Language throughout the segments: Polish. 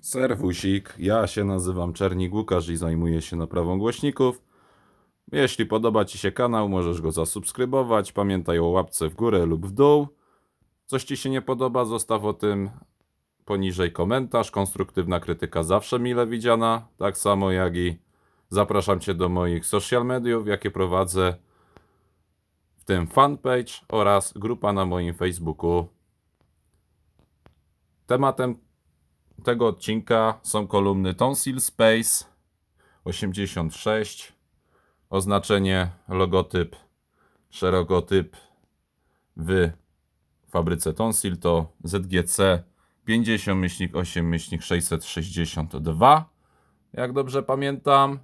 Serwusik, ja się nazywam Czernik Łukasz i zajmuję się naprawą głośników. Jeśli podoba Ci się kanał, możesz go zasubskrybować. Pamiętaj o łapce w górę lub w dół. Coś Ci się nie podoba, zostaw o tym poniżej komentarz. Konstruktywna krytyka zawsze mile widziana. Tak samo jak i zapraszam Cię do moich social mediów, jakie prowadzę, w tym fanpage oraz grupa na moim Facebooku. Tematem tego odcinka są kolumny Tonsil Space 86, oznaczenie, logotyp, szerogotyp w fabryce Tonsil to ZGC 50-8-662. Jak dobrze pamiętam,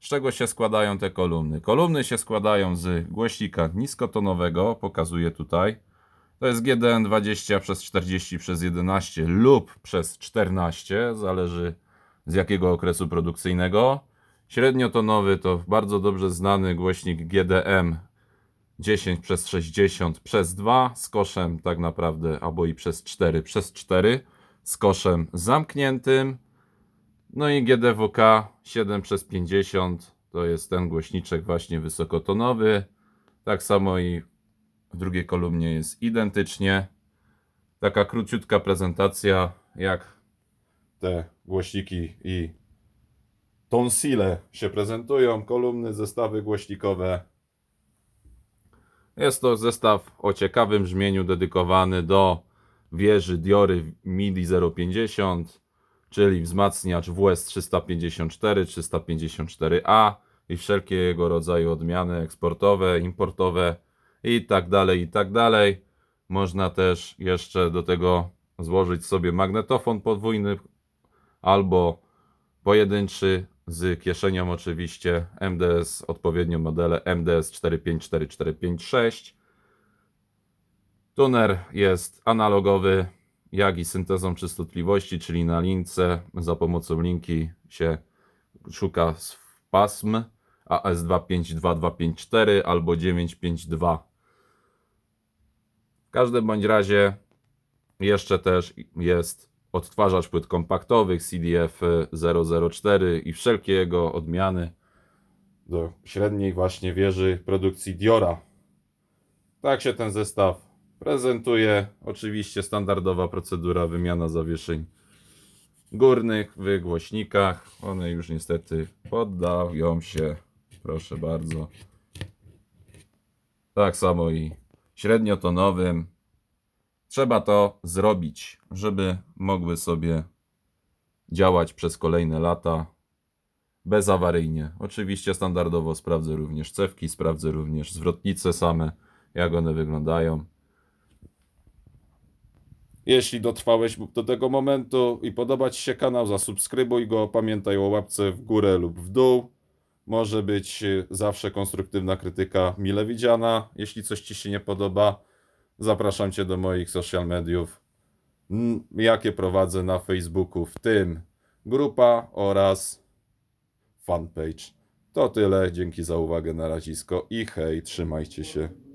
z czego się składają te kolumny? Kolumny się składają z głośnika niskotonowego, pokazuję tutaj. To jest GDN 20 przez 40 przez 11 lub przez 14, zależy z jakiego okresu produkcyjnego. Średniotonowy to bardzo dobrze znany głośnik GDM 10 przez 60 przez 2 z koszem tak naprawdę, albo i przez 4 przez 4 z koszem zamkniętym. No i GDWK 7 przez 50 to jest ten głośniczek właśnie wysokotonowy. Tak samo i w drugiej kolumnie jest identycznie. Taka króciutka prezentacja, jak te głośniki i tonsile się prezentują. Kolumny, zestawy głośnikowe. Jest to zestaw o ciekawym brzmieniu dedykowany do wieży Diory MIDI 050, czyli wzmacniacz WS 354, 354A i wszelkie jego rodzaju odmiany eksportowe, importowe i tak dalej, i tak dalej. Można też jeszcze do tego złożyć sobie magnetofon podwójny albo pojedynczy z kieszenią oczywiście MDS, odpowiednio modele MDS 454456. Tuner jest analogowy, jak i syntezą częstotliwości, czyli na lince za pomocą linki się szuka pasm AS252254 albo 952. Każdym bądź razie jeszcze też jest odtwarzacz płyt kompaktowych CDF 004 i wszelkie jego odmiany do średniej właśnie wieży produkcji Diora. Tak się ten zestaw prezentuje. Oczywiście standardowa procedura wymiana zawieszeń górnych w głośnikach. One już niestety poddają się. Proszę bardzo. Tak samo i średniotonowym. Trzeba to zrobić, żeby mogły sobie działać przez kolejne lata bezawaryjnie. Oczywiście standardowo sprawdzę również cewki, sprawdzę również zwrotnice same, jak one wyglądają. Jeśli dotrwałeś do tego momentu i podoba Ci się kanał, zasubskrybuj go. Pamiętaj o łapce w górę lub w dół. Może być y, zawsze konstruktywna krytyka mile widziana. Jeśli coś Ci się nie podoba, zapraszam Cię do moich social mediów, jakie prowadzę na Facebooku, w tym grupa oraz fanpage. To tyle. Dzięki za uwagę na razisko i hej, trzymajcie się.